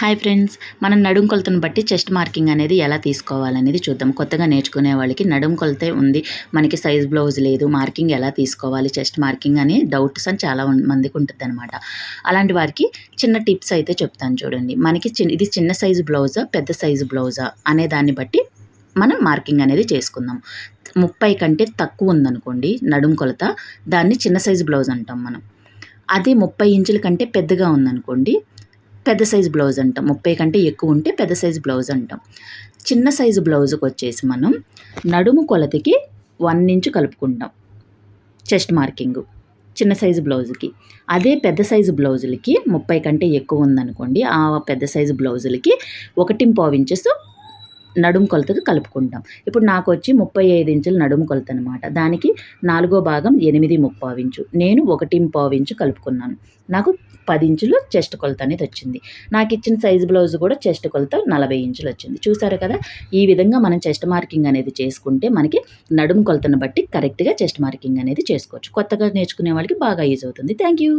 Hi friends మనం నడుం కొలతను బట్టి చెస్ట్ మార్కింగ్ అనేది ఎలా తీసుకోవాలనేది చూద్దాం. కొత్తగా నేర్చుకునే వాళ్ళకి నడుం కొలతే ఉంది. మనకి సైజ్ బ్లౌజ్ లేదు మార్కింగ్ ఎలా తీసుకోవాలి చెస్ట్ మార్కింగ్ అని డౌట్స్ అని చాలా మందికి ఉంటుంది అనమాట అలాంటి వారికి చిన్న టిప్స్ అయితే చెప్తాను చూడండి. మనకి చిన్న ఇది చిన్న సైజు బ్లౌజా పెద్ద సైజు బ్లౌజా అనే దాన్ని బట్టి మనం మార్కింగ్ అనేది చేసుకుందాం. ముప్పై కంటే తక్కువ ఉందనుకోండి నడుం కొలత దాన్ని చిన్న సైజు బ్లౌజ్ అంటాం మనం. అదే ముప్పై ఇంచుల కంటే పెద్దగా ఉందనుకోండి పెద్ద సైజు బ్లౌజ్ అంటాం. ముప్పై కంటే ఎక్కువ ఉంటే పెద్ద సైజు బ్లౌజ్ అంటాం. చిన్న సైజు బ్లౌజ్కి వచ్చేసి మనం నడుము కొలతకి వన్ ఇంచు కలుపుకుంటాం. చెస్ట్ మార్కింగ్ చిన్న సైజు బ్లౌజ్కి. అదే పెద్ద సైజు బ్లౌజులకి ముప్పై కంటే ఎక్కువ ఉందనుకోండి ఆ పెద్ద సైజు బ్లౌజులకి ఒకటి పావు ఇంచెస్ నడుం కొలతకు కలుపుకుంటాం. ఇప్పుడు నాకు వచ్చి ముప్పై ఐదు ఇంచులు నడుము కొలత అనమాట దానికి నాలుగో భాగం ఎనిమిది ముప్పావు ఇంచు. నేను ఒకటి పావు ఇంచు కలుపుకున్నాను. నాకు పది ఇంచులు చెస్ట్ కొలత అనేది వచ్చింది. నాకు ఇచ్చిన సైజు బ్లౌజ్ కూడా చెస్ట్ కొలత నలభై ఇంచులు వచ్చింది. చూసారు కదా ఈ విధంగా మనం చెస్ట్ మార్కింగ్ అనేది చేసుకుంటే మనకి నడుము కొలతను బట్టి కరెక్ట్గా చెస్ట్ మార్కింగ్ అనేది చేసుకోవచ్చు. కొత్తగా నేర్చుకునే వాళ్ళకి బాగా యూజ్ అవుతుంది. Thank you